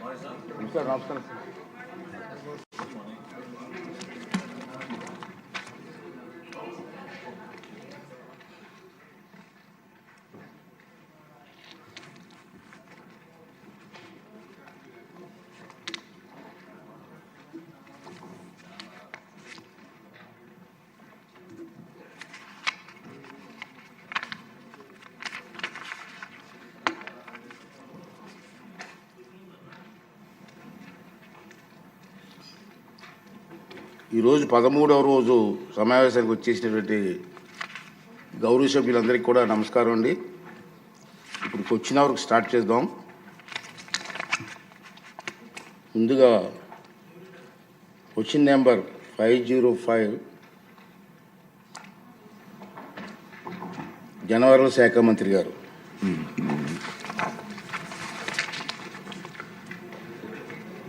Sir నమస్కారం ఈరోజు పదమూడవ రోజు సమావేశానికి వచ్చేసినటువంటి గౌరవ సభ్యులందరికీ కూడా నమస్కారం అండి. ఇప్పుడు వచ్చిన వరకు స్టార్ట్ చేద్దాం. ముందుగా వచ్చిన నెంబర్ ఫైవ్ జీరో ఫైవ్. జనవరుల శాఖ మంత్రి గారు.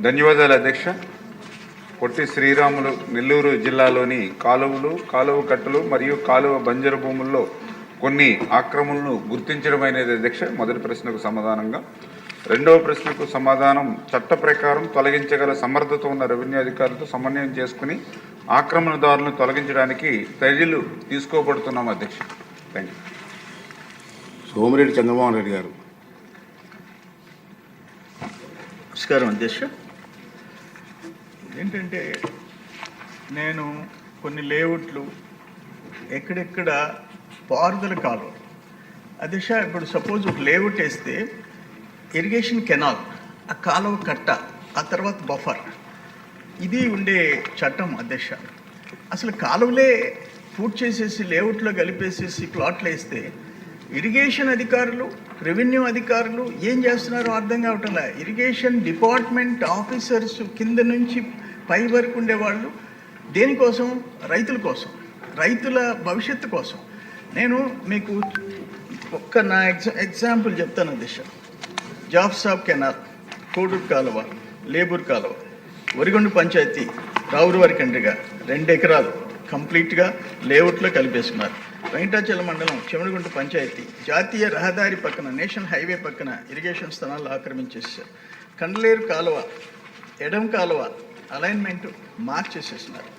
ధన్యవాదాలు అధ్యక్ష. పొట్టి శ్రీరాములు నెల్లూరు జిల్లాలోని కాలువలు కాలువ కట్టలు మరియు కాలువ బంజరు భూముల్లో కొన్ని ఆక్రమణలను గుర్తించడం అనేది అధ్యక్ష మొదటి ప్రశ్నకు సమాధానంగా. రెండవ ప్రశ్నకు సమాధానం చట్ట ప్రకారం తొలగించగల సమర్థత ఉన్న రెవెన్యూ అధికారులతో సమన్వయం చేసుకుని ఆక్రమణదారులను తొలగించడానికి చర్యలు తీసుకోబడుతున్నాం అధ్యక్ష. థ్యాంక్ యూ సోమిరెడ్డి చంద్రమోహన్ రెడ్డి గారు. నమస్కారం అధ్యక్ష. ఏంటంటే నేను కొన్ని లేఅవుట్లు ఎక్కడెక్కడ పారుదల కాలువ అధ్యక్ష ఇప్పుడు సపోజ్ ఒక లేఅవుట్ వేస్తే ఇరిగేషన్ కెనాల్ ఆ కాలువ కట్ట ఆ తర్వాత బఫర్ ఇది ఉండే చట్టం అధ్యక్ష అసలు కాలువలే పూర్తి చేసేసి లేఅవుట్లో కలిపేసేసి ప్లాట్లు వేస్తే ఇరిగేషన్ అధికారులు రెవెన్యూ అధికారులు ఏం చేస్తున్నారో అర్థం కావటంలా ఇరిగేషన్ డిపార్ట్మెంట్ ఆఫీసర్స్ కింద నుంచి పై వరకు ఉండేవాళ్ళు దేనికోసం? రైతుల కోసం రైతుల భవిష్యత్తు కోసం. నేను మీకు ఒక్క నా ఎగ్జా ఎగ్జాంపుల్ చెప్తాను దిశ. జాబ్ సాబ్ కెనాల్ కోడూరు కాలువ లేబూర్ కాలువ వరిగొండ పంచాయతీ రావురువారి కండ్రిగా రెండు ఎకరాలు కంప్లీట్గా లేఅవుట్లో కలిపేసుకున్నారు. వెంకటాచలం మండలం చెమడుగుంట పంచాయతీ జాతీయ రహదారి పక్కన నేషనల్ హైవే పక్కన ఇరిగేషన్ స్థలాలు ఆక్రమించేసారు కండలేరు కాలువ ఎడం కాలువ అలైన్మెంట్ మార్చేసేసినారు.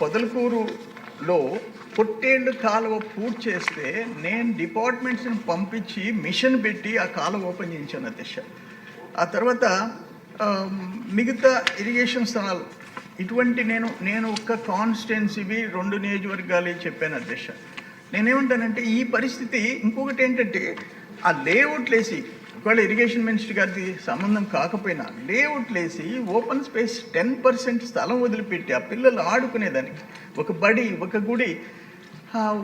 పొదలకూరులో పొట్టేళ్ళు కాలువ పూర్తి చేస్తే నేను డిపార్ట్మెంట్స్ని పంపించి మిషన్ పెట్టి ఆ కాలువ ఓపెన్ చేయించాను అధ్యక్ష. ఆ తర్వాత మిగతా ఇరిగేషన్ స్థలాలు ఇటువంటి నేను నేను ఒక్క కాన్స్టిట్యున్సీవి రెండు నియోజకవర్గాలే చెప్పాను అధ్యక్ష. నేనేమంటానంటే ఈ పరిస్థితి ఇంకొకటి ఏంటంటే ఆ లేఅవుట్లు ఒకవేళ ఇరిగేషన్ మినిస్టర్ గారిది సంబంధం కాకపోయినా లేఅవుట్లు ఓపెన్ స్పేస్ టెన్ పర్సెంట్ స్థలం వదిలిపెట్టి ఆ పిల్లలు ఆడుకునేదానికి ఒక బడి ఒక గుడి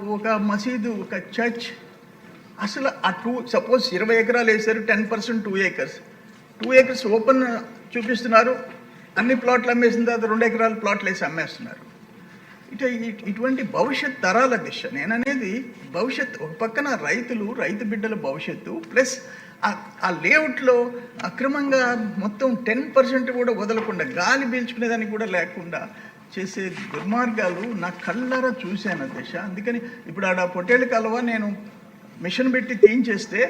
ఒక మసీదు ఒక చర్చ్ అసలు ఆ టూ సపోజ్ ఇరవై ఎకరాలు వేసారు ten percent two acres two acres open చూపిస్తున్నారు అన్ని ప్లాట్లు అమ్మేసిన తర్వాత రెండు ఎకరాల ప్లాట్లు వేసి అమ్మేస్తున్నారు. ఇటు ఇటువంటి భవిష్యత్ తరాల దిశ నేను అనేది భవిష్యత్ ఒక పక్కన రైతులు రైతు బిడ్డల భవిష్యత్తు ప్లస్ ఆ- లేఅవుట్లో అక్రమంగా మొత్తం టెన్ పర్సెంట్ కూడా వదలకుండా గాలి పీల్చుకునేదానికి కూడా లేకుండా చేసే దుర్మార్గాలు నా కళ్ళారా చూశాను దిశ. అందుకని ఇప్పుడు ఆడ పొట్టేళ్ళ కాలువ నేను మిషన్ పెట్టి తీయించేస్తే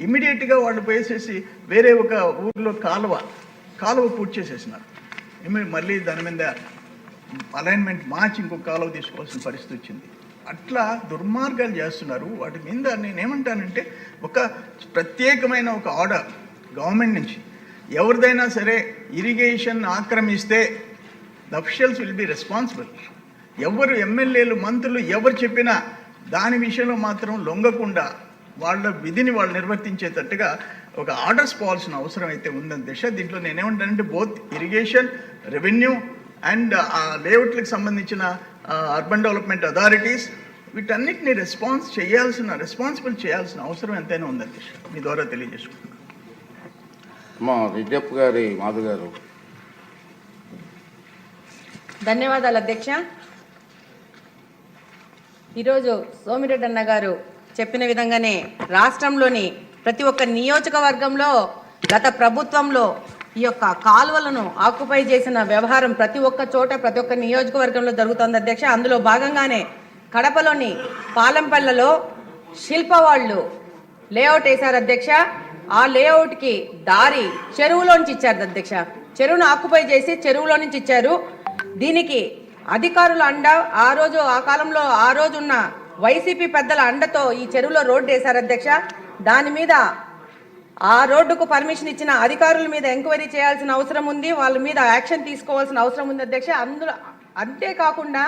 ఇమ్మీడియట్గా వాళ్ళు పోయేసేసి వేరే ఒక ఊర్లో కాలువ కాలువ పూర్తి చేసేసినారు మళ్ళీ దాని మీద అలైన్మెంట్ మార్చి ఇంకొక కాలువ తీసుకోవాల్సిన పరిస్థితి వచ్చింది. అట్లా దుర్మార్గాలు చేస్తున్నారు. వాటి మీద నేనేమంటానంటే ఒక ప్రత్యేకమైన ఒక ఆర్డర్ గవర్నమెంట్ నుంచి. ఎవరిదైనా సరే irrigation ఆక్రమిస్తే the officials will be responsible ఎవరు ఎమ్మెల్యేలు మంత్రులు ఎవరు చెప్పినా దాని విషయంలో మాత్రం లొంగకుండా వాళ్ళ విధిని వాళ్ళు నిర్వర్తించేటట్టుగా ఒక ఆర్డర్స్ పోవాల్సిన అవసరం అయితే ఉందని దిశ దీంట్లో నేనేమంటానంటే బోత్ ఇరిగేషన్ రెవెన్యూ అండ్ ఆ లేఅవుట్లకు సంబంధించిన అర్బన్ డెవలప్మెంట్ అథారిటీస్ వీటన్నిటిని రెస్పాన్స్ చేయాల్సిన రెస్పాన్సిబుల్ చేయాల్సిన అవసరం ఎంతైనా ఉందని దిశ మీ ద్వారా తెలియజేసుకుంటున్నాను. మా రెడ్డప్ప గారి మాధు గారు. ధన్యవాదాలు అధ్యక్ష. ఈరోజు సోమిరెడ్డి అన్న గారు చెప్పిన విధంగానే రాష్ట్రంలోని ప్రతి ఒక్క నియోజకవర్గంలో గత ప్రభుత్వంలో ఈ యొక్క కాలువలను ఆక్యుపై చేసిన వ్యవహారం ప్రతి ఒక్క చోట ప్రతి ఒక్క నియోజకవర్గంలో జరుగుతోంది అధ్యక్ష. అందులో భాగంగానే కడపలోని పాలంపల్లలో శిల్ప వాళ్ళు లేఅవుట్ వేశారు అధ్యక్ష. ఆ లేఅవుట్కి దారి చెరువులోంచి ఇచ్చారు అధ్యక్ష. చెరువును ఆక్యుపై చేసి చెరువులో నుంచి ఇచ్చారు. దీనికి అధికారుల అండ ఆ రోజు ఆ కాలంలో ఆ రోజున్న వైసీపీ పెద్దల అండతో ఈ చెరువులో రోడ్డు వేశారు అధ్యక్ష. దాని మీద ఆ రోడ్డుకు పర్మిషన్ ఇచ్చిన అధికారుల మీద ఎంక్వైరీ చేయాల్సిన అవసరం ఉంది. వాళ్ళ మీద యాక్షన్ తీసుకోవాల్సిన అవసరం ఉంది అధ్యక్ష. అందులో అంతేకాకుండా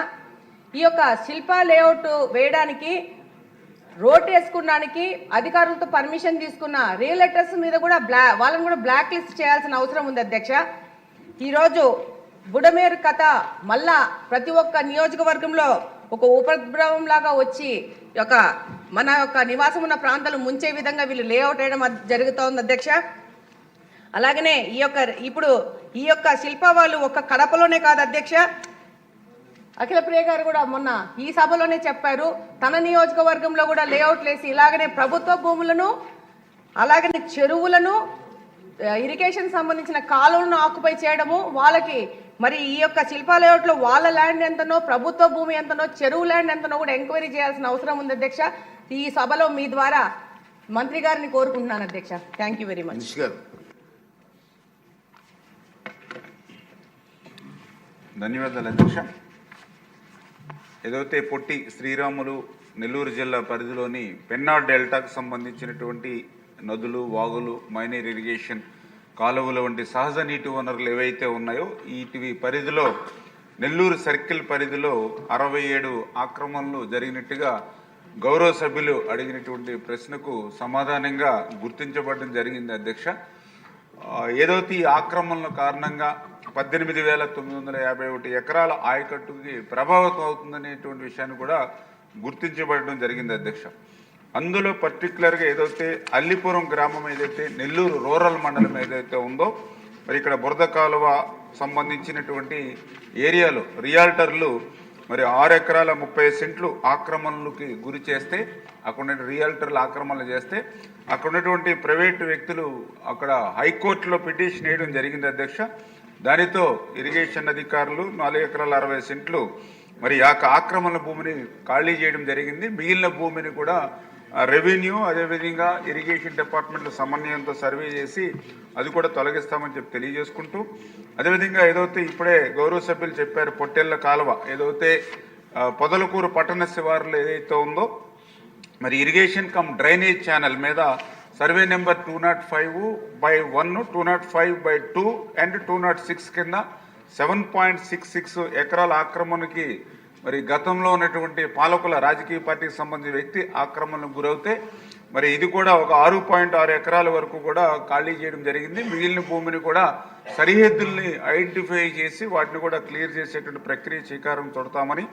ఈ యొక్క శిల్ప లేఅవుట్ వేయడానికి రోడ్ వేసుకోవడానికి అధికారులతో పర్మిషన్ తీసుకున్న రియలటర్స్ మీద కూడా బ్లా వాళ్ళని కూడా బ్లాక్ లిస్ట్ చేయాల్సిన అవసరం ఉంది అధ్యక్ష. ఈరోజు బుడమేరు కథ మళ్ళా ప్రతి ఒక్క నియోజకవర్గంలో ఒక ఉపద్రవం లాగా వచ్చి యొక్క మన యొక్క నివాసం ఉన్న ప్రాంతాలు ముంచే విధంగా వీళ్ళు లేఅవుట్ వేయడం జరుగుతోంది అధ్యక్ష. అలాగనే ఈ యొక్క ఇప్పుడు ఈ యొక్క శిల్ప వాళ్ళు ఒక్క కడపలోనే కాదు అధ్యక్ష. అఖిల ప్రియ గారు కూడా మొన్న ఈ సభలోనే చెప్పారు తన నియోజకవర్గంలో కూడా లేఅవుట్లు వేసి ఇలాగనే ప్రభుత్వ భూములను అలాగనే చెరువులను ఇరిగేషన్ సంబంధించిన కాలువలను ఆక్యుపై చేయడము వాళ్ళకి మరి ఈ యొక్క శిల్పా లేఅవుట్లో వాళ్ళ ల్యాండ్ ఎంతనో ప్రభుత్వ భూమి ఎంతనో చెరువు ల్యాండ్ ఎంతనో కూడా ఎంక్వైరీ చేయాల్సిన అవసరం ఉంది అధ్యక్ష. ఈ సభలో మీ ద్వారా మంత్రి గారిని కోరుకుంటున్నాను అధ్యక్ష. థ్యాంక్ యూ వెరీ మచ్ ధన్యవాదాలు అధ్యక్ష. ఏదైతే పొట్టి శ్రీరాములు నెల్లూరు జిల్లా పరిధిలోని పెన్నా డెల్టాకు సంబంధించినటువంటి నదులు వాగులు మైనర్ ఇరిగేషన్ కాలువలు వంటి సహజ నీటి వనరులు ఏవైతే ఉన్నాయో వీటివి పరిధిలో నెల్లూరు సర్కిల్ పరిధిలో అరవై ఏడు ఆక్రమణలు జరిగినట్టుగా గౌరవ సభ్యులు అడిగినటువంటి ప్రశ్నకు సమాధానంగా గుర్తించబడడం జరిగింది అధ్యక్ష. ఏదైతే ఈ ఆక్రమణల కారణంగా పద్దెనిమిది వేల తొమ్మిది వందల యాభై ఒకటి ఎకరాల ఆయకట్టుకి ప్రభావితం అవుతుందనేటువంటి విషయాన్ని కూడా గుర్తించబడడం జరిగింది అధ్యక్ష. అందులో పర్టికులర్గా ఏదైతే అల్లిపురం గ్రామం ఏదైతే నెల్లూరు రూరల్ మండలం ఏదైతే ఉందో మరి ఇక్కడ బురద కాలువ సంబంధించినటువంటి ఏరియాలో రియాల్టర్లు మరి ఆరు ఎకరాల ముప్పై సెంట్లు ఆక్రమణలకి గురి చేస్తే అక్కడ రియాల్టర్లు ఆక్రమణలు చేస్తే అక్కడ ఉన్నటువంటి ప్రైవేటు వ్యక్తులు అక్కడ హైకోర్టులో పిటిషన్ వేయడం జరిగింది అధ్యక్ష. దానితో ఇరిగేషన్ అధికారులు నాలుగు ఎకరాల అరవై సెంట్లు మరి ఆ ఆక్రమణ భూమిని ఖాళీ చేయడం జరిగింది. మిగిలిన భూమిని కూడా రెవెన్యూ అదేవిధంగా ఇరిగేషన్ డిపార్ట్మెంట్ల సమన్వయంతో సర్వే చేసి అది కూడా తొలగిస్తామని చెప్పి తెలియజేసుకుంటూ అదేవిధంగా ఏదైతే ఇప్పుడే గౌరవ సభ్యులు చెప్పారు పొట్టెళ్ళ కాలువ ఏదైతే పొదలకూరు పట్టణ శివారులో ఏదైతే ఉందో మరి ఇరిగేషన్ కమ్ డ్రైనేజ్ ఛానల్ మీద survey number two not five by one two not five by two and two not six కింద సెవెన్ పాయింట్ సిక్స్ సిక్స్ ఎకరాల ఆక్రమణకి మరి గతంలో ఉన్నటువంటి పాలకుల రాజకీయ పార్టీకి సంబంధించిన వ్యక్తి ఆక్రమణకు గురవుతే మరి ఇది కూడా ఒక ఆరు పాయింట్ ఆరు ఎకరాల వరకు కూడా ఖాళీ చేయడం జరిగింది. మిగిలిన భూమిని కూడా సరిహద్దుల్ని ఐడెంటిఫై చేసి వాటిని కూడా క్లియర్ చేసేటువంటి ప్రక్రియ శ్రీకారం చుడతామని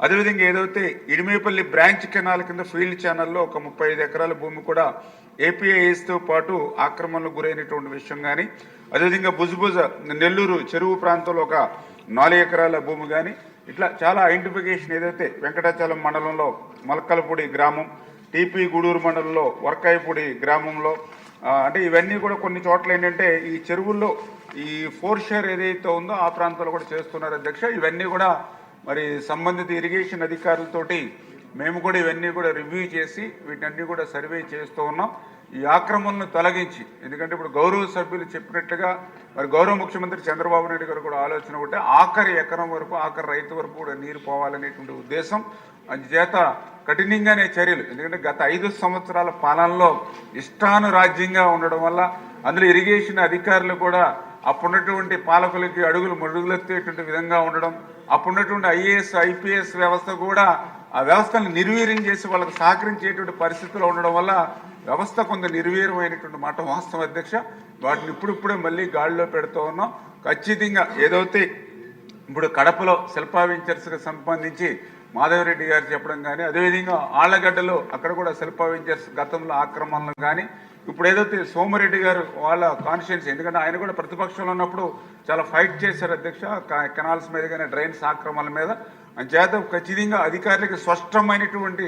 అదేవిధంగా ఏదైతే ఇడిమేపల్లి బ్రాంచ్ కెనాల్ కింద ఫీల్డ్ ఛానల్లో ఒక ముప్పై ఐదు ఎకరాల భూమి కూడా ఏపీఐఎస్తో పాటు ఆక్రమణలకు గురైనటువంటి విషయం కానీ అదేవిధంగా భుజభుజ నెల్లూరు చెరువు ప్రాంతంలో ఒక నాలుగు ఎకరాల భూమి కానీ ఇట్లా చాలా ఐడెంటిఫికేషన్ ఏదైతే వెంకటాచలం మండలంలో మలక్కలపూడి గ్రామం టీపీ గూడూరు మండలంలో వర్కాయపూడి గ్రామంలో అంటే ఇవన్నీ కూడా కొన్ని చోట్ల ఏంటంటే ఈ చెరువుల్లో ఈ ఫోర్ షేర్ ఏదైతే ఉందో ఆ ప్రాంతాల్లో కూడా చేస్తున్నారు అధ్యక్ష. ఇవన్నీ కూడా మరి సంబంధిత ఇరిగేషన్ అధికారులతోటి మేము కూడా ఇవన్నీ కూడా రివ్యూ చేసి వీటన్ని కూడా సర్వే చేస్తూ ఉన్నాం. ఈ ఆక్రమణను తొలగించి ఎందుకంటే ఇప్పుడు గౌరవ సభ్యులు చెప్పినట్టుగా మరి గౌరవ ముఖ్యమంత్రి చంద్రబాబు నాయుడు గారు కూడా ఆలోచన ఒకటే ఆఖరి ఎకరం వరకు ఆఖరి రైతు వరకు కూడా నీరు పోవాలనేటువంటి ఉద్దేశం. అందుచేత కఠినంగానే చర్యలు. ఎందుకంటే గత ఐదు సంవత్సరాల పాలనలో ఇష్టానురాజ్యంగా ఉండడం వల్ల అందులో ఇరిగేషన్ అధికారులు కూడా అప్పుడున్నటువంటి పాలకులకి అడుగులు మడుగులెత్తేటువంటి విధంగా ఉండడం అప్పుడున్నటువంటి ఐఏఎస్ ఐపీఎస్ వ్యవస్థ కూడా ఆ వ్యవస్థను నిర్వీర్యం చేసి వాళ్ళకి సహకరించేటువంటి పరిస్థితుల్లో ఉండడం వల్ల వ్యవస్థ కొంత నిర్వీర్యమైనటువంటి మాట వాస్తవం అధ్యక్ష. వాటిని ఇప్పుడిప్పుడే మళ్ళీ గాడిలో పెడుతూ ఉన్నాం. ఖచ్చితంగా ఏదైతే ఇప్పుడు కడపలో శిల్పా వెంచర్స్కి సంబంధించి మాధవరెడ్డి గారు చెప్పడం కానీ అదేవిధంగా ఆళ్ళగడ్డలో అక్కడ కూడా శిల్పా వెంచర్స్ గతంలో ఆక్రమణలు కానీ ఇప్పుడు ఏదైతే సోమరెడ్డి గారు వాళ్ళ కాన్షియన్స్ ఎందుకంటే ఆయన కూడా ప్రతిపక్షంలో ఉన్నప్పుడు చాలా ఫైట్ చేశారు అధ్యక్ష క- కెనాల్స్ మీద కానీ డ్రైన్స్ ఆక్రమణల మీద. అంచేత ఖచ్చితంగా అధికారులకు స్పష్టమైనటువంటి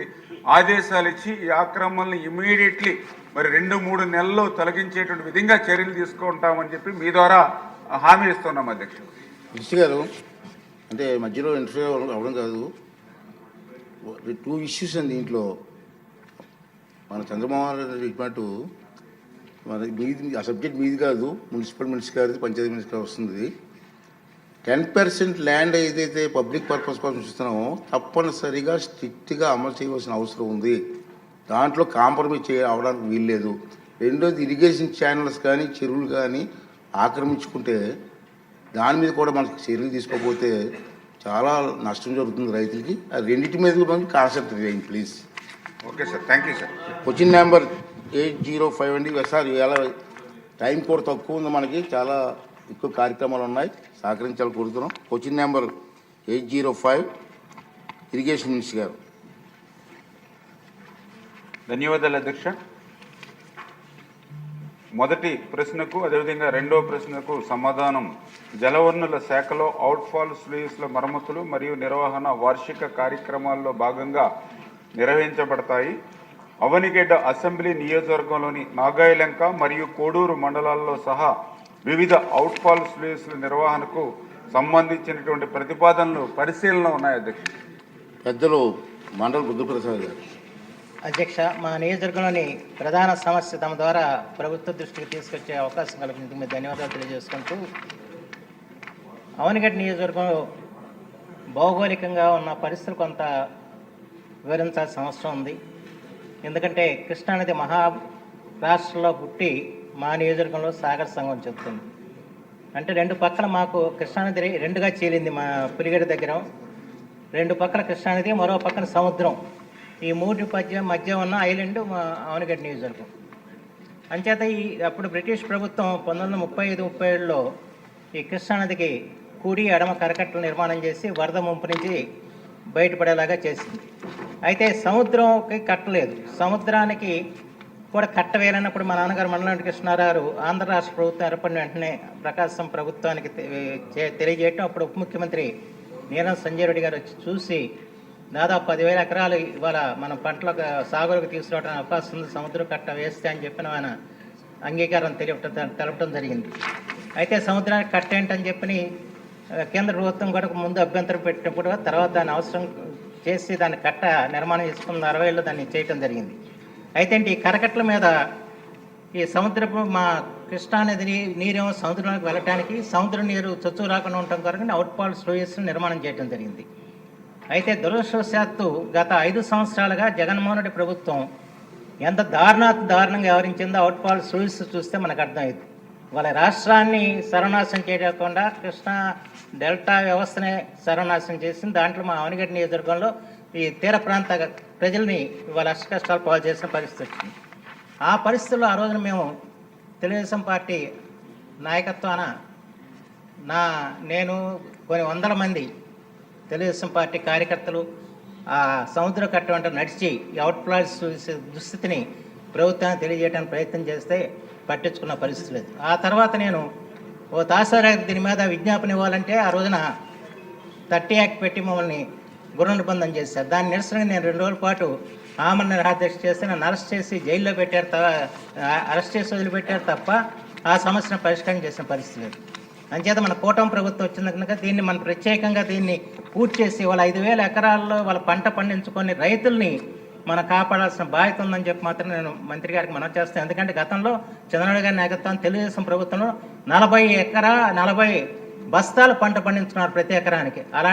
ఆదేశాలు ఇచ్చి ఈ ఆక్రమణలను ఇమీడియట్లీ మరి రెండు మూడు నెలల్లో తొలగించేటువంటి విధంగా చర్యలు తీసుకుంటామని చెప్పి మీ ద్వారా హామీ ఇస్తున్నాం అధ్యక్ష మినిస్టర్ గారు అంటే మధ్యలో ఇంటర్వ్యూ అవ్వడం కాదు. టూ ఇష్యూస్ అండి దీంట్లో మన చంద్రమోహన్ నాయుడు చెప్పినట్టు మన మీది ఆ సబ్జెక్ట్ మీది కాదు మున్సిపల్ మినిస్టర్ గారిది పంచాయతీ మినిస్టర్ వస్తుంది. టెన్ పర్సెంట్ ల్యాండ్ ఏదైతే పబ్లిక్ పర్పస్ కోసం ఇస్తున్నామో తప్పనిసరిగా స్ట్రిక్ట్గా అమలు చేయవలసిన అవసరం ఉంది. దాంట్లో కాంప్రమైజ్ చేయ అవడానికి వీల్లేదు. రెండోది ఇరిగేషన్ ఛానల్స్ కానీ చెరువులు కానీ ఆక్రమించుకుంటే దాని మీద కూడా మనకు చర్యలు తీసుకోకపోతే చాలా నష్టం జరుగుతుంది రైతులకి. ఆ రెండింటి మీద కూడా మనకి కాన్సెప్ట్ చేయండి please okay sir. Thank you sir question number eight zero five అండి. సార్ ఇవాళ టైం కూడా తక్కువ ఉంది మనకి. చాలా ఎక్కువ కార్యక్రమాలు ఉన్నాయి. సహకరించాలి కోరుతున్నాం. Question number eight zero five irrigation minister గారు. ధన్యవాదాలు అధ్యక్ష. మొదటి ప్రశ్నకు అదేవిధంగా రెండవ ప్రశ్నకు సమాధానం. జలవనరుల శాఖలో అవుట్ఫాల్ స్లూయిస్ల మరమ్మతులు మరియు నిర్వహణ వార్షిక కార్యక్రమాల్లో భాగంగా నిర్వహించబడతాయి. అవనిగడ్డ అసెంబ్లీ నియోజకవర్గంలోని నాగాయలంక మరియు కోడూరు మండలాల్లో సహా వివిధ అవుట్ఫాల్ స్లూయిస్ల నిర్వహణకు సంబంధించినటువంటి ప్రతిపాదనలు పరిశీలన ఉన్నాయి అధ్యక్ష. పెద్దలు మండల బుద్ధప్రసాద్ గారు. అధ్యక్ష మా నియోజకవర్గంలోని ప్రధాన సమస్య తమ ద్వారా ప్రభుత్వ దృష్టికి తీసుకొచ్చే అవకాశం కల్పించేందుకు మీరు ధన్యవాదాలు తెలియజేసుకుంటూ అవనిగడ్డ నియోజకవర్గంలో భౌగోళికంగా ఉన్న పరిస్థితులు కొంత వివరించాల్సిన అవసరం ఉంది. ఎందుకంటే కృష్ణానది మహా రాష్ట్రంలో పుట్టి మా నియోజకవర్గంలో సాగర్ సంఘం చెప్తుంది. అంటే రెండు పక్కల మాకు కృష్ణానది రెండుగా చీలింది మా పులిగడి దగ్గర. రెండు పక్కల కృష్ణానది మరో పక్కన సముద్రం. ఈ మూడు మధ్య మధ్య ఉన్న ఐలాండ్ మా అవనగడ్డ నియోజకవర్గం. అంచేత ఈ అప్పుడు బ్రిటిష్ ప్రభుత్వం పంతొమ్మిది వందల ముప్పై ఐదు ముప్పై ఏడులో ఈ కృష్ణానదికి కుడి ఎడమ కరకట్టలు నిర్మాణం చేసి వరద ముంపు నుంచి బయటపడేలాగా చేసింది. అయితే సముద్రంకి కట్టలేదు. సముద్రానికి కూడా కట్ట వేయాలన్నప్పుడు మా నాన్నగారు మండలం కృష్ణారావు ఆంధ్ర రాష్ట్ర ప్రభుత్వం ఏర్పడిన వెంటనే ప్రకాశం ప్రభుత్వానికి తెలియజేయటం అప్పుడు ఉప ముఖ్యమంత్రి నీలం సంజయ్ రెడ్డి గారు వచ్చి చూసి దాదాపు పదివేల ఎకరాలు ఇవాళ మనం పంటలకు సాగులకు తీసుకురావడానికి అవకాశం ఉంది. సముద్ర కట్ట వేస్తే అని చెప్పిన ఆయన అంగీకారం తెలియటం తెలపడం జరిగింది. అయితే సముద్రానికి కట్ట ఏంటని చెప్పి కేంద్ర ప్రభుత్వం కూడా ముందు అభ్యంతరం పెట్టినప్పుడు తర్వాత దాని అవసరం చేసి దాన్ని కట్ట నిర్మాణం చేసుకున్న అరవై ఏళ్ళు దాన్ని చేయటం జరిగింది. అయితే ఈ కరకట్ల మీద ఈ సముద్రపు మా కృష్ణా నది నీరేమో సముద్రంలోకి వెళ్ళటానికి సముద్ర నీరు చొచ్చు రాకుండా ఉండటం కొరకు అవుట్పాల్ స్లూయిస్ నిర్మాణం చేయడం జరిగింది. అయితే దురదృష్టవశాత్తు గత ఐదు సంవత్సరాలుగా జగన్మోహన్ రెడ్డి ప్రభుత్వం ఎంత దారుణాత్ దారుణంగా వ్యవహరించిందో అవుట్పాల్ స్లోయస్ చూస్తే మనకు అర్థమైంది. వాళ్ళ రాష్ట్రాన్ని సర్వనాశనం చేయకుండా కృష్ణా డెల్టా వ్యవస్థనే సర్వనాశనం చేసింది. దాంట్లో మా అవనిగడ్డ నియోజకవర్గంలో ఈ తీర ప్రాంత ప్రజల్ని వాళ్ళ అష్ట కష్టాలు పాలు చేసిన పరిస్థితి వచ్చింది. ఆ పరిస్థితుల్లో ఆ రోజున మేము తెలుగుదేశం పార్టీ నాయకత్వాన నా నేను కొన్ని వందల మంది తెలుగుదేశం పార్టీ కార్యకర్తలు ఆ సముద్ర కట్ట వెంట నడిచి ఈ అవుట్ ప్లాట్స్ దుస్థితిని ప్రభుత్వానికి తెలియజేయడానికి ప్రయత్నం చేస్తే పట్టించుకున్న పరిస్థితి లేదు. ఆ తర్వాత నేను ఓ తాసారి దీని మీద విజ్ఞాపన ఇవ్వాలంటే ఆ రోజున థర్టీ యాక్ట్ పెట్టి మమ్మల్ని గృహ నిబంధన చేశారు. దాని నిరసనగా నేను రెండు రోజుల పాటు ఆమెను నిరాధ్యక్ష చేస్తే నన్ను అరెస్ట్ చేసి జైల్లో పెట్టారు అరెస్ట్ చేసి వదిలిపెట్టారు తప్ప ఆ సమస్యను పరిష్కారం చేసిన పరిస్థితి లేదు. అంచేత మన కూటమి ప్రభుత్వం వచ్చింది కనుక దీన్ని మనం ప్రత్యేకంగా దీన్ని పూర్తి చేసి వాళ్ళ ఐదు వేల ఎకరాల్లో వాళ్ళ పంట పండించుకొని రైతుల్ని మనం కాపాడాల్సిన బాధ్యత ఉందని చెప్పి మాత్రం నేను మంత్రి గారికి మనం చేస్తాను. ఎందుకంటే గతంలో చంద్రబాబు గారి నాయకత్వం తెలుగుదేశం ప్రభుత్వంలో నలభై ఎకరా నలభై బస్తాలు పంట పండించుకున్నారు ప్రతి ఎకరానికి. అలా